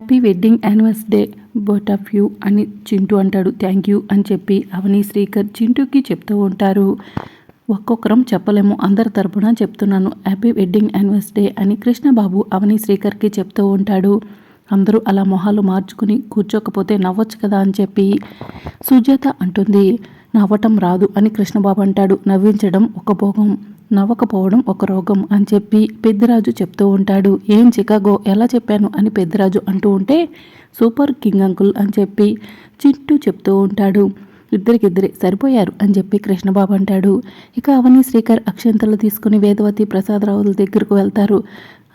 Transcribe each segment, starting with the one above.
Happy wedding anniversary both of you అని చింటూ అంటాడు. Thank you అని చెప్పి అవని శ్రీకర్ చింటూకి చెప్తూ ఉంటారు. ఒక్కొక్కరం చెప్పలేము అందరి తరపున చెప్తున్నాను. హ్యాపీ వెడ్డింగ్ యానివర్సరీ అని కృష్ణబాబు అవని శ్రీకర్కి చెప్తూ ఉంటాడు. అందరూ అలా మొహాలు మార్చుకుని కూర్చోకపోతే నవ్వచ్చు కదా అని చెప్పి సుజాత అంటుంది. నవ్వటం రాదు అని కృష్ణబాబు అంటాడు. నవ్వించడం ఒక భోగం. నవ్వకపోవడం ఒక రోగం అని చెప్పి పెద్దరాజు చెప్తూ ఉంటాడు. ఏం చికాగో ఎలా చెప్పాను? అని పెద్దరాజు అంటూ ఉంటే సూపర్ కింగ్ అంకుల్ అని చెప్పి చిట్టు చెప్తూ ఉంటాడు. ఇద్దరికిద్దరే సరిపోయారు అని చెప్పి కృష్ణబాబు అంటాడు. ఇక అవని శ్రీకర్ అక్షంతలు తీసుకుని వేదవతి ప్రసాదరావుల దగ్గరకు వెళ్తారు.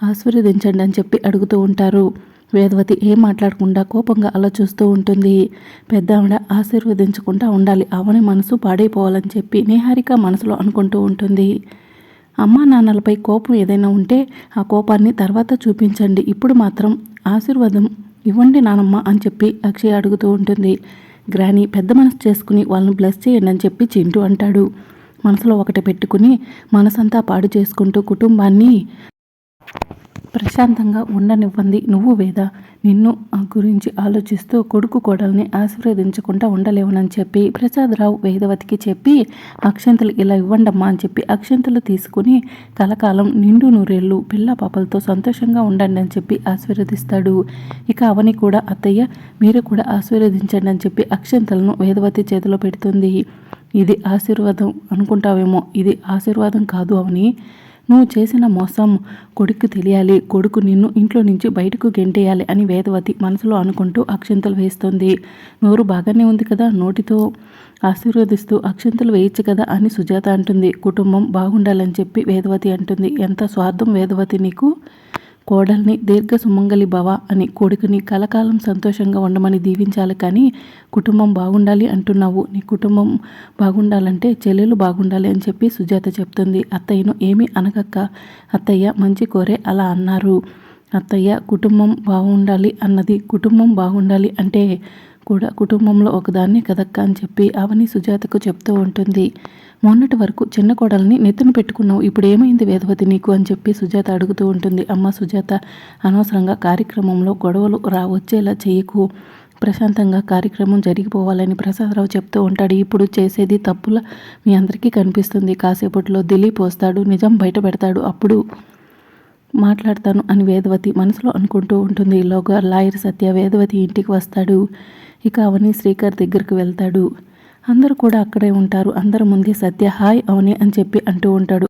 ఆశీర్వదించండి అని చెప్పి అడుగుతూ ఉంటారు. వేదవతి ఏం మాట్లాడకుండా కోపంగా అలా చూస్తూ ఉంటుంది. పెద్ద ఆవిడ ఆశీర్వదించకుండా ఉండాలి. అవని మనసు పాడైపోవాలని చెప్పి నేహారిక మనసులో అనుకుంటూ ఉంటుంది. అమ్మా నాన్నలపై కోపం ఏదైనా ఉంటే ఆ కోపాన్ని తర్వాత చూపించండి. ఇప్పుడు మాత్రం ఆశీర్వాదం ఇవ్వండి నానమ్మ అని చెప్పి అక్షయ్ అడుగుతూ ఉంటుంది. గ్రాని పెద్ద మనసు చేసుకుని వాళ్ళని బ్లెస్ చేయండి అని చెప్పి చింటూ అంటాడు. మనసులో ఒకటి పెట్టుకుని మనసంతా పాడు చేసుకుంటూ కుటుంబాన్ని ప్రశాంతంగా ఉండనివ్వంది నువ్వు వేద నిన్ను గురించి ఆలోచిస్తూ కొడుకు కోడల్ని ఆశీర్వదించకుండా ఉండలేవనని చెప్పి ప్రసాదరావు వేదవతికి చెప్పి అక్షంతలు ఇలా ఇవ్వండమ్మా అని చెప్పి అక్షంతలు తీసుకుని కలకాలం నిండు నూరేళ్ళు పిల్ల పాపలతో సంతోషంగా ఉండండి అని చెప్పి ఆశీర్వదిస్తాడు. ఇక అవని కూడా అత్తయ్య మీరు కూడా ఆశీర్వదించండి అని చెప్పి అక్షంతలను వేదవతి చేతిలో పెడుతుంది. ఇది ఆశీర్వాదం అనుకుంటావేమో ఇది ఆశీర్వాదం కాదు అవని. నువ్వు చేసిన మోసం కొడుకు తెలియాలి. కొడుకు నిన్ను ఇంట్లో నుంచి బయటకు గెంటేయాలి అని వేదవతి మనసులో అనుకుంటూ అక్షంతలు వేస్తుంది. నోరు బాగానే ఉంది కదా? నోటితో ఆశీర్వదిస్తూ అక్షంతలు వేయచ్చు కదా? అని సుజాత అంటుంది. కుటుంబం బాగుండాలని చెప్పి వేదవతి అంటుంది. ఎంత స్వార్థం వేదవతి నీకు? కోడల్ని దీర్ఘ సుమంగలి భవ అని కొడుకుని కలకాలం సంతోషంగా ఉండమని దీవించాలి కానీ కుటుంబం బాగుండాలి అంటున్నావు. నీ కుటుంబం బాగుండాలంటే చెల్లెలు బాగుండాలి అని చెప్పి సుజాత చెప్తుంది. అత్తయ్యను ఏమీ అనగక్క అత్తయ్య మంచి కోరే అలా అన్నారు. అత్తయ్య కుటుంబం బాగుండాలి అన్నది కుటుంబం బాగుండాలి అంటే కూడా కుటుంబంలో ఒకదాన్ని కదక్క అని చెప్పి అవని సుజాతకు చెప్తూ ఉంటుంది. మొన్నటి వరకు చిన్న కోడల్ని నెత్తిన పెట్టుకున్నావు ఇప్పుడు ఏమైంది వేదవతి నీకు? అని చెప్పి సుజాత అడుగుతూ ఉంటుంది. అమ్మ సుజాత అనవసరంగా కార్యక్రమంలో గొడవలు రా వచ్చేలా చేయకు. ప్రశాంతంగా కార్యక్రమం జరిగిపోవాలని ప్రసాదరావు చెప్తూ ఉంటాడు. ఇప్పుడు చేసేది తప్పుల మీ అందరికీ కనిపిస్తుంది. కాసేపట్లో దిలీప్ వస్తాడు నిజం బయట పెడతాడు. అప్పుడు మాట్లాడతాను అని వేదవతి మనసులో అనుకుంటూ ఉంటుంది. ఈలోగా లాయర్ సత్య వేదవతి ఇంటికి వస్తాడు. ఇక అవని శ్రీకర్ దగ్గరికి వెళ్తాడు. అందరూ కూడా అక్కడే ఉంటారు. అందరి ముందే సత్య హాయ్ అవని అని చెప్పి అంటూ ఉంటాడు.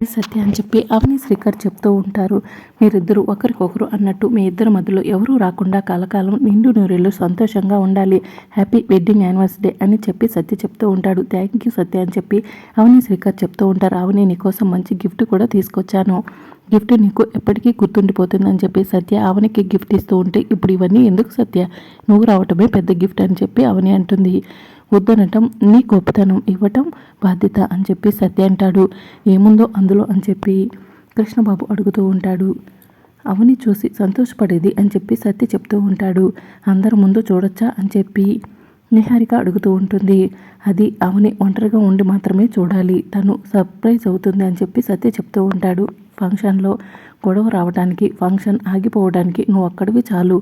సత్య అని చెప్పి అవని శ్రీకర్ చెప్తూ ఉంటారు. మీరిద్దరు ఒకరికొకరు అన్నట్టు మీ ఇద్దరి మధ్యలో ఎవరూ రాకుండా కాలకాలం నిండు నూరెళ్ళు సంతోషంగా ఉండాలి. హ్యాపీ వెడ్డింగ్ యానివర్సరీ అని చెప్పి సత్య చెప్తూ ఉంటాడు. థ్యాంక్ యూ సత్య అని చెప్పి అవని శ్రీకర్ చెప్తూ ఉంటారు. అవని నీకోసం మంచి గిఫ్ట్ కూడా తీసుకొచ్చాను. గిఫ్ట్ నీకు ఎప్పటికీ గుర్తుండిపోతుందని చెప్పి సత్య అవనికి గిఫ్ట్ ఇస్తూ ఉంటే ఇప్పుడు ఇవన్నీ ఎందుకు సత్య? నువ్వు రావటమే పెద్ద గిఫ్ట్ అని చెప్పి అవని అంటుంది. వద్దనటం నీ గొప్పతనం ఇవ్వటం బాధ్యత అని చెప్పి సత్య అంటాడు. ఏముందో అందులో అని చెప్పి కృష్ణబాబు అడుగుతూ ఉంటాడు. అవని చూసి సంతోషపడేది అని చెప్పి సత్య చెప్తూ ఉంటాడు. అందరి ముందు చూడొచ్చా అని చెప్పి నిహారిక అడుగుతూ ఉంటుంది. అది అవని ఒంటరిగా ఉండి మాత్రమే చూడాలి. తను సర్ప్రైజ్ అవుతుంది అని చెప్పి సత్య చెప్తూ ఉంటాడు. ఫంక్షన్లో గొడవ రావడానికి ఫంక్షన్ ఆగిపోవడానికి నువ్వు అక్కడివి చాలు.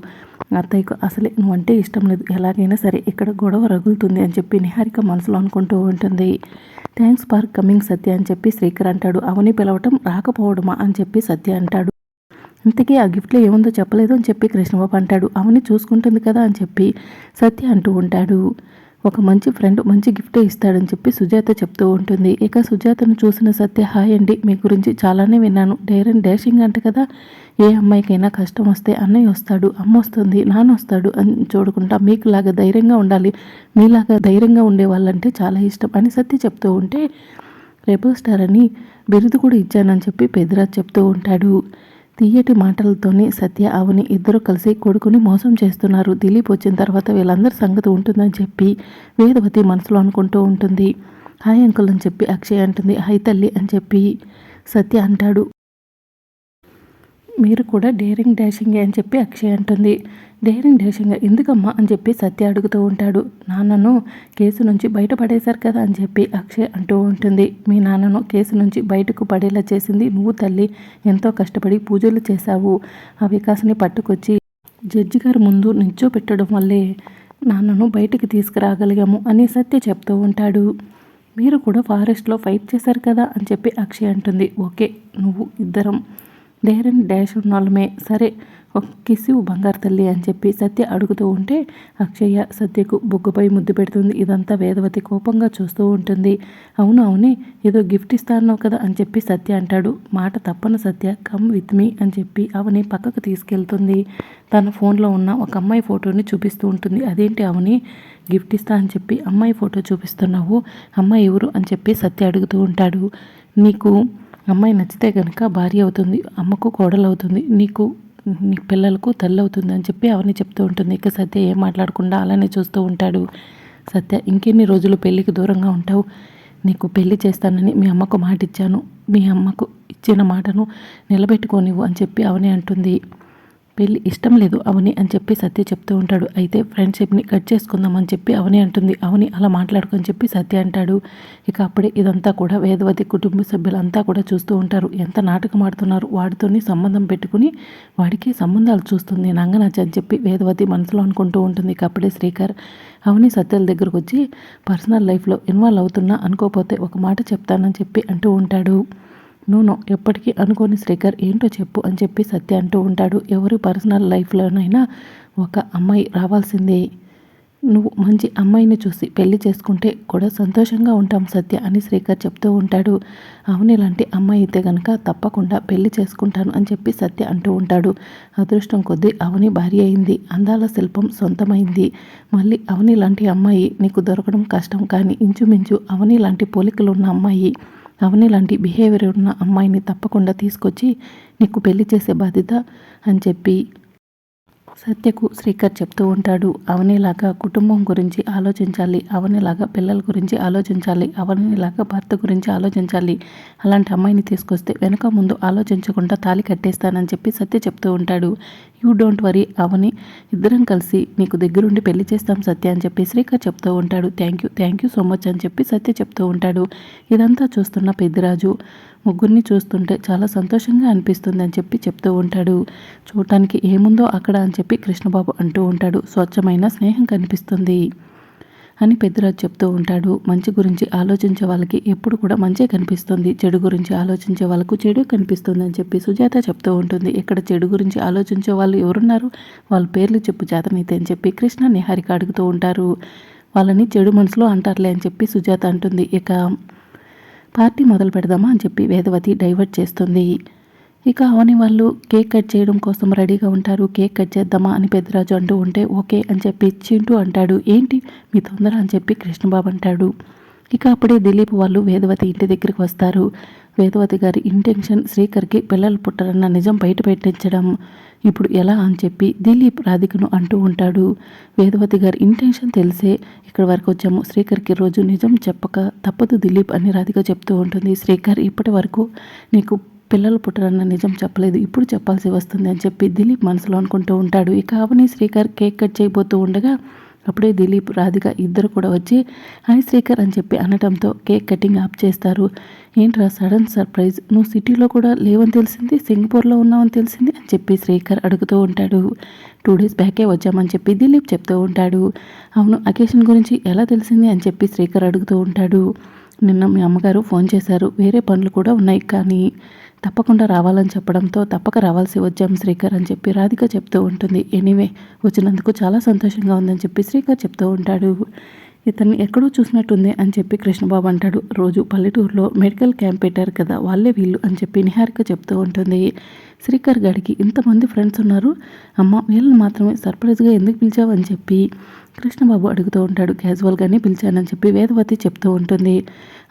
అత్తయ్యకు అసలే నువ్వంటే ఇష్టం లేదు. ఎలాగైనా సరే ఇక్కడ గొడవ రగులుతుంది అని చెప్పి నిహారిక మనసులో అనుకుంటూ ఉంటుంది. థ్యాంక్స్ ఫర్ కమింగ్ సత్య అని చెప్పి శ్రీకర్ అంటాడు. అవని పిలవటం రాకపోవడమా అని చెప్పి సత్య అంటాడు. ఇంతకీ ఆ గిఫ్ట్లో ఏముందో చెప్పలేదు అని చెప్పి కృష్ణబాబు అంటాడు. అవని చూసుకుంటుంది కదా అని చెప్పి సత్య అంటూ ఉంటాడు. ఒక మంచి ఫ్రెండ్ మంచి గిఫ్ట్ ఇస్తాడని చెప్పి సుజాత చెప్తూ ఉంటుంది. ఇక సుజాతను చూసిన సత్య హాయ్ అండి మీ గురించి చాలానే విన్నాను. డైర్ అండ్ డాషింగ్ అంట కదా ఏ అమ్మాయికైనా కష్టం వస్తే అన్నయ్య వస్తాడు అమ్మ వస్తుంది నాన్న వస్తాడు అని చూడకుండా మీకులాగా ధైర్యంగా ఉండాలి మీలాగా ధైర్యంగా ఉండే వాళ్ళంటే చాలా ఇష్టం అని సత్య చెప్తూ ఉంటే రెబల్ స్టార్ అని బిరుదు కూడా ఇచ్చానని చెప్పి పెద్దరాజ్ చెప్తూ ఉంటాడు. తీయటి మాటలతోనే సత్య అవని ఇద్దరు కలిసి కొడుకుని మోసం చేస్తున్నారు. దిలీప్ వచ్చిన తర్వాత వీళ్ళందరి సంగతి ఉంటుందని చెప్పి వేదవతి మనసులో అనుకుంటూ ఉంటుంది. హాయ్ అంకుల్ అని చెప్పి అక్షయ్ అంటుంది. హాయ్ తల్లి అని చెప్పి సత్య అంటాడు. మీరు కూడా డేరింగ్ డాషింగ్ అని చెప్పి అక్షయ్ అంటుంది. డేరింగ్ డాషింగ్ ఎందుకమ్మా? అని చెప్పి సత్య అడుగుతూ ఉంటాడు. నాన్నను కేసు నుంచి బయటపడేశారు కదా? అని చెప్పి అక్షయ్ అంటూ ఉంటుంది. మీ నాన్నను కేసు నుంచి బయటకు పడేలా చేసింది నువ్వు తల్లి. ఎంతో కష్టపడి పూజలు చేశావు. ఆ వికాస్ని పట్టుకొచ్చి జడ్జి గారి ముందు నిల్చోపెట్టడం వల్లే నాన్నను బయటికి తీసుకురాగలిగాము అని సత్య చెప్తూ ఉంటాడు. మీరు కూడా ఫారెస్ట్లో ఫైట్ చేశారు కదా? అని చెప్పి అక్షయ్ అంటుంది. ఓకే నువ్వు ఇద్దరం డేర్ డాష్ ఉన్న వాళ్ళమే సరే ఒక కిసివు బంగారు తల్లి అని చెప్పి సత్య అడుగుతూ ఉంటే అక్షయ్య సత్యకు బొగ్గుపై ముద్దు పెడుతుంది. ఇదంతా వేదవతి కోపంగా చూస్తూ ఉంటుంది. అవును అవునే ఏదో గిఫ్ట్ ఇస్తాను కదా అని చెప్పి సత్య అంటాడు. మాట తప్పను సత్య కమ్ విత్ మీ అని చెప్పి అవని పక్కకు తీసుకెళ్తుంది. తన ఫోన్లో ఉన్న ఒక అమ్మాయి ఫోటోని చూపిస్తూ ఉంటుంది. అదేంటి అవని? గిఫ్ట్ ఇస్తా అని చెప్పి అమ్మాయి ఫోటో చూపిస్తున్నావు అమ్మాయి ఎవరు అని చెప్పి సత్య అడుగుతూ ఉంటాడు. నీకు అమ్మాయి నచ్చితే కనుక భార్య అవుతుంది అమ్మకు కోడలు అవుతుంది నీకు నీ పిల్లలకు తల్లి అవుతుంది అని చెప్పి అవన్నీ చెప్తూ ఉంటుంది. ఇక సత్య ఏం మాట్లాడకుండా అలానే చూస్తూ ఉంటాడు. సత్య ఇంకెన్ని రోజులు పెళ్ళికి దూరంగా ఉంటావు? నీకు పెళ్ళి చేస్తానని మీ అమ్మకు మాట ఇచ్చాను మీ అమ్మకు ఇచ్చిన మాటను నిలబెట్టుకోనివ్వు అని చెప్పి అవని అంటుంది. పెళ్ళి ఇష్టం లేదు అవని అని చెప్పి సత్య చెప్తూ ఉంటాడు. అయితే ఫ్రెండ్షిప్ని కట్ చేసుకుందాం అని చెప్పి అవని అంటుంది. అవని అలా మాట్లాడుకొని చెప్పి సత్య అంటాడు. ఇక అప్పుడే ఇదంతా కూడా వేదవతి కుటుంబ సభ్యులంతా కూడా చూస్తూ ఉంటారు. ఎంత నాటకం ఆడుతున్నారు? వాడితోని సంబంధం పెట్టుకుని వాడికి సంబంధాలు చూస్తుంది. నంగనాచి అని చెప్పి వేదవతి మనసులో అనుకుంటూ ఉంటుంది. ఇక అప్పుడే శ్రీకర్ అవని సత్యల దగ్గరకు వచ్చి పర్సనల్ లైఫ్లో ఇన్వాల్వ్ అవుతున్నా అనుకోపోతే ఒక మాట చెప్తానని చెప్పి అంటూ ఉంటాడు. నూనో ఎప్పటికీ అనుకోని శ్రీకర్ ఏంటో చెప్పు అని చెప్పి సత్య అంటూ ఉంటాడు. ఎవరి పర్సనల్ లైఫ్లోనైనా ఒక అమ్మాయి రావాల్సిందే. నువ్వు మంచి అమ్మాయిని చూసి పెళ్ళి చేసుకుంటే కూడా సంతోషంగా ఉంటాం సత్య అని శ్రీకర్ చెప్తూ ఉంటాడు. అవును ఇలాంటి అమ్మాయి అయితే కనుక తప్పకుండా పెళ్ళి చేసుకుంటాను అని చెప్పి సత్య అంటూ ఉంటాడు. అదృష్టం కొద్దీ అవని భార్య అయింది. అందాల శిల్పం సొంతమైంది. మళ్ళీ అవని లాంటి అమ్మాయి నీకు దొరకడం కష్టం కానీ ఇంచుమించు అవని లాంటి పోలికలు ఉన్న అమ్మాయి. అవని లాంటి బిహేవియర్ ఉన్న అమ్మాయిని తప్పకుండా తీసుకొచ్చి నీకు పెళ్ళి చేసే బాధ్యత అని చెప్పి సత్యకు శ్రీకర్ చెప్తూ ఉంటాడు అవనిలాగా కుటుంబం గురించి ఆలోచించాలి అవనిలాగా పిల్లల గురించి ఆలోచించాలి అవనిలాగా భర్త గురించి ఆలోచించాలి. అలాంటి అమ్మాయిని తీసుకొస్తే వెనక ముందు ఆలోచించకుండా తాలి కట్టేస్తానని చెప్పి సత్య చెప్తూ ఉంటాడు. యూ డోంట్ వరీ అవని ఇద్దరం కలిసి నీకు దగ్గరుండి పెళ్ళి చేస్తాం సత్య అని చెప్పి శ్రీకర్ చెప్తూ ఉంటాడు. Thank you thank you so much అని చెప్పి సత్య చెప్తూ ఉంటాడు. ఇదంతా చూస్తున్న పెద్దిరాజు ముగ్గురిని చూస్తుంటే చాలా సంతోషంగా అనిపిస్తుంది అని చెప్పి చెప్తూ ఉంటాడు. చూడటానికి ఏముందో అక్కడ అని చెప్పి కృష్ణబాబు అంటూ ఉంటాడు. స్వచ్ఛమైన స్నేహం కనిపిస్తుంది అని పెద్దరాజు చెప్తూ ఉంటాడు. మంచి గురించి ఆలోచించే వాళ్ళకి ఎప్పుడు కూడా మంచి కనిపిస్తుంది. చెడు గురించి ఆలోచించే వాళ్ళకు చెడు కనిపిస్తుంది అని చెప్పి సుజాత చెప్తూ ఉంటుంది. ఇక్కడ చెడు గురించి ఆలోచించే వాళ్ళు ఎవరున్నారు? వాళ్ళ పేర్లు చెప్పు జాతనైతే అని చెప్పి కృష్ణ నిహారిక అడుగుతూ ఉంటారు. వాళ్ళని చెడు మనసులో అంటారులే అని చెప్పి సుజాత అంటుంది. ఇక పార్టీ మొదలు పెడదామా అని చెప్పి వేదవతి డైవర్ట్ చేస్తుంది. ఇక అవని వాళ్ళు కేక్ కట్ చేయడం కోసం రెడీగా ఉంటారు. కేక్ కట్ చేద్దామా అని పెద్దరాజు అంటూ ఉంటే ఓకే అని చెప్పి చింటూ అంటాడు. ఏంటి? మీ తొందర అని చెప్పి కృష్ణబాబు అంటాడు. ఇక అప్పుడే దిలీప్ వాళ్ళు వేదవతి ఇంటి దగ్గరికి వస్తారు. వేదవతి గారి ఇంటెన్షన్ శ్రీకర్కి పిల్లలు పుట్టరన్న నిజం బయట పెట్టించడం. ఇప్పుడు ఎలా అని చెప్పి దిలీప్ రాధికను అంటూ ఉంటాడు. వేదవతి గారి ఇంటెన్షన్ తెలిసే ఇక్కడ వరకు వచ్చాము. శ్రీకర్కి రోజు నిజం చెప్పక తప్పదు దిలీప్ అని రాధిక చెప్తూ ఉంటుంది. శ్రీకర్ ఇప్పటి వరకు నీకు పిల్లలు పుట్టరన్న నిజం చెప్పలేదు. ఇప్పుడు చెప్పాల్సి వస్తుంది అని చెప్పి దిలీప్ మనసులో అనుకుంటూ ఉంటాడు. ఇక అవని శ్రీకర్ కేక్ కట్ చేయబోతూ ఉండగా అప్పుడే దిలీప్ రాధిక ఇద్దరు కూడా వచ్చి హాయ్ శ్రీకర్ అని చెప్పి అనటంతో కేక్ కటింగ్ ఆప్ చేస్తారు. ఏంట్రా సడన్ సర్ప్రైజ్. నువ్వు సిటీలో కూడా లేవని తెలిసింది? సింగపూర్లో ఉన్నావని తెలిసింది? అని చెప్పి శ్రీకర్ అడుగుతూ ఉంటాడు. టూ డేస్ బ్యాకే వచ్చామని చెప్పి దిలీప్ చెప్తూ ఉంటాడు. అవును అకేషన్ గురించి ఎలా తెలిసింది? అని చెప్పి శ్రీకర్ అడుగుతూ ఉంటాడు. నిన్న మీ అమ్మగారు ఫోన్ చేశారు. వేరే పనులు కూడా ఉన్నాయి. కానీ తప్పకుండా రావాలని చెప్పడంతో తప్పక రావాల్సి వచ్చాం శ్రీకర్ అని చెప్పి రాధిక చెప్తూ ఉంటుంది. ఎనీవే వచ్చినందుకు చాలా సంతోషంగా ఉందని చెప్పి శ్రీకర్ చెప్తూ ఉంటాడు. ఇతన్ని ఎక్కడో చూసినట్టుంది అని చెప్పి కృష్ణబాబు అంటాడు. రోజు పల్లెటూరులో మెడికల్ క్యాంప్ పెట్టారు కదా వాళ్ళే వీళ్ళు అని చెప్పి నిహారిక చెప్తూ ఉంటుంది. శ్రీకర్ గడికి ఇంతమంది ఫ్రెండ్స్ ఉన్నారు. అమ్మ వీళ్ళని మాత్రమే సర్ప్రైజ్గా ఎందుకు పిలిచావు అని చెప్పి కృష్ణబాబు అడుగుతూ ఉంటాడు క్యాజువల్గానే పిలిచానని చెప్పి వేదవతి చెప్తూ ఉంటుంది.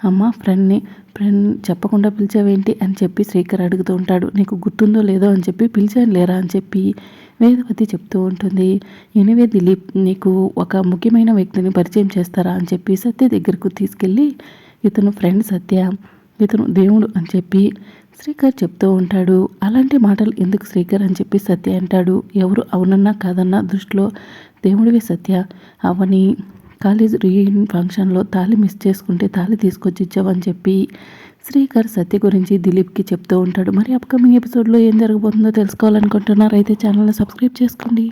అమ్మ ఫ్రెండ్ని ఫ్రెండ్ చెప్పకుండా పిలిచావేంటి? అని చెప్పి శ్రీకర్ అడుగుతూ ఉంటాడు. నీకు గుర్తుందో లేదో అని చెప్పి పిలిచాను లేరా? అని చెప్పి వేదవతి చెప్తూ ఉంటుంది. ఎనివే దిలీప్ నీకు ఒక ముఖ్యమైన వ్యక్తిని పరిచయం చేస్తారా? అని చెప్పి సత్య దగ్గరకు తీసుకెళ్ళి ఇతను ఫ్రెండ్ సత్య ఇతను దేవుడు అని చెప్పి శ్రీకర్ చెప్తూ ఉంటాడు. అలాంటి మాటలు ఎందుకు శ్రీకర్? అని చెప్పి సత్య అంటాడు. ఎవరు అవునన్నా కాదన్నా దృష్టిలో దేవుడివి సత్య. అవని కాలేజ్ రీయూనియన్ ఫంక్షన్లో తాళి మిస్ చేసుకుంటే తాళి తీసుకొచ్చి ఇచ్చావని చెప్పి శ్రీకర్ సత్య గురించి దిలీప్కి చెప్తూ ఉంటాడు. మరి అప్కమింగ్ ఎపిసోడ్లో ఏం జరగబోతుందో తెలుసుకోవాలనుకుంటున్నారు అయితే ఛానల్ని సబ్స్క్రైబ్ చేసుకోండి.